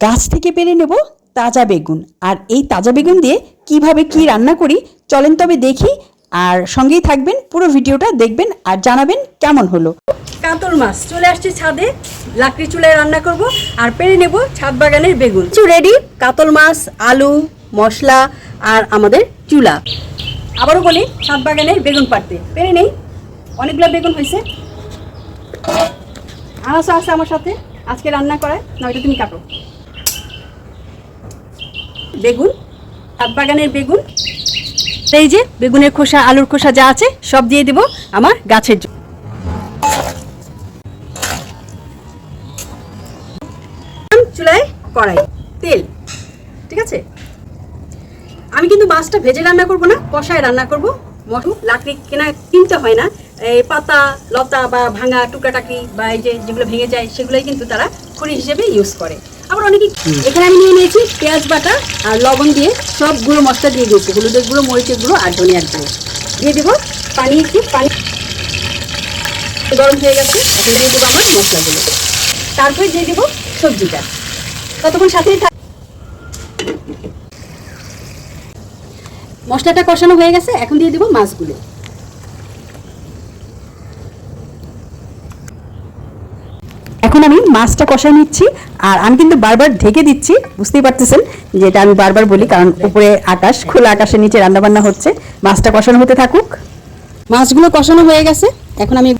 গাছ থেকে পেরে নেব তাজা বেগুন। আর এই তাজা বেগুন দিয়ে কীভাবে কি রান্না করি চলেন তবে দেখি। আর সঙ্গেই থাকবেন পুরো ভিডিওটা দেখবেন আর জানাবেন কেমন হলো। কাতল মাছ চলে আসছি ছাদে লাকড়ি চুলায় রান্না করব আর পেরে নেব ছাদ বাগানের বেগুন। রেডি কাতল মাছ আলু মশলা আর আমাদের চুলা। আবারও বলি ছাদ বাগানের বেগুন পাড়তে। পেরে নেই অনেকগুলো বেগুন হয়েছে আনাসও আছে আমার সাথে আজকে রান্না করায় না ওইটা তুমি কাটো। বেগুন ছাদ বাগানের বেগুন, এই যে বেগুনের খোসা, আলুর খোসা যা আছে, সব দিয়ে দেব আমার গাছের জন্য চুলায় কড়াই, তেল, ঠিক আছে? আমি কিন্তু মাছটা ভেজে রান্না করব না, কষায় রান্না করব। মটু লাকড়ি কেনা কিনতে হয় না। এই পাতা, লতা বা ভাঙা টুকাটাকি বা এই যে যেগুলো ভেঙে যায়, সেগুলোই কিন্তু তারা খড়ি হিসেবে ইউজ করে। আবার অনেকে এখানে আমি নিয়ে নিয়েছি পেঁয়াজ বাটা আর লবণ দিয়ে সব গুঁড়ো মশলা দিয়ে দিয়েছি। হলুদের গুঁড়ো মরিচের গুঁড়ো আর ধনিয়ার গুঁড়ো। দিয়ে দেবো পানি একটু পানি গরম হয়ে গেছে এখন দিয়ে দেবো আমার মশলাগুলো। তারপরে দিয়ে দেবো সবজিটা। ততক্ষণ সাথেই থাক মশলাটা কষানো হয়ে গেছে এখন দিয়ে দেবো মাছগুলো। এখন আমি মাছটা কষায় নিচ্ছি আর আমি কিন্তু বারবার ঢেকে দিচ্ছি বুঝতেই পারতেছেন যেটা আমি বারবার বলি কারণ উপরে আকাশ খোলা আকাশের নিচে রান্নাবান্না হচ্ছে। মাছটা কষানো হতে থাকুক। মাছগুলো কষানো হয়ে গেছে এখন আমি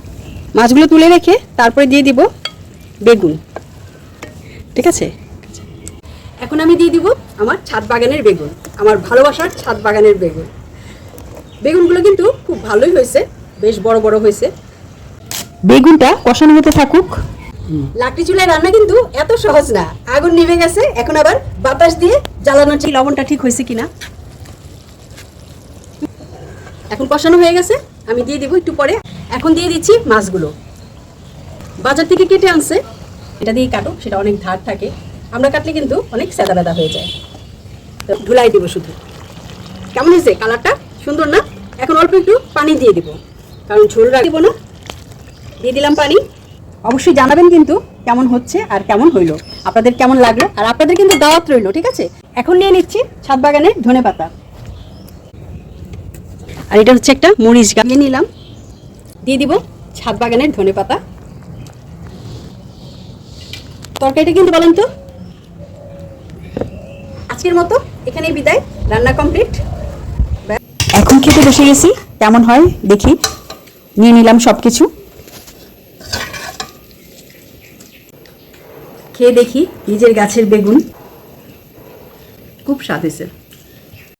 মাছগুলো তুলে রেখে তারপরে দিয়ে দিব বেগুন। ঠিক আছে? এখন আমি দিয়ে দিব আমার ছাদ বাগানের বেগুন আমার ভালোবাসার ছাদ বাগানের বেগুন। বেগুনগুলো কিন্তু খুব ভালোই হয়েছে বেশ বড় বড় হয়েছে। বেগুনটা কষানো হতে থাকুক। লাকড়ি চুলায় রান্না কিন্তু এত সহজ না। আগুন নিভে গেছে, এখন আবার বাতাস দিয়ে জ্বালানো ঠিক লবণটা ঠিক হয়েছে কিনা। এখন কষানো হয়ে গেছে, আমি দিয়ে দিব একটু পরে। এখন দিয়ে দিচ্ছি মাছগুলো। বাজার থেকে কেটে আনছে। এটা দিয়ে কাটো, সেটা অনেক ধার থাকে। আমরা কাটলে কিন্তু অনেক সাদা বাদা হয়ে যায়। তো ধুলাই দিব শুধু। কেমন হয়েছে কালারটা? সুন্দর না? এখন অল্প একটু পানি দিয়ে দিব। কারণ ঝোল রাখব না। দিয়ে দিলাম পানি। অবশ্যই জানাবেন কিন্তু কেমন হচ্ছে আর কেমন হইল, আপনাদের কেমন লাগল, আর আপনাদের কিন্তু দাওয়াত রইল, ঠিক আছে? এখন নিয়ে নিচ্ছি ছাদ বাগানের ধনে পাতা। আর এটা হচ্ছে একটা মরিচ গাছ। নিয়ে নিলাম, দিয়ে দিব ছাদ বাগানের ধনে পাতা। তরকারিটা কিন্তু বলেন তো, আজকের মতো এখানেই বিদায়, রান্না কমপ্লিট এখন খেতে বসে গেছি, কেমন হয় দেখি, নিয়ে নিলাম সব কিছু খেয়ে দেখি নিজের গাছের বেগুন। খুব স্বাদ হয়েছে।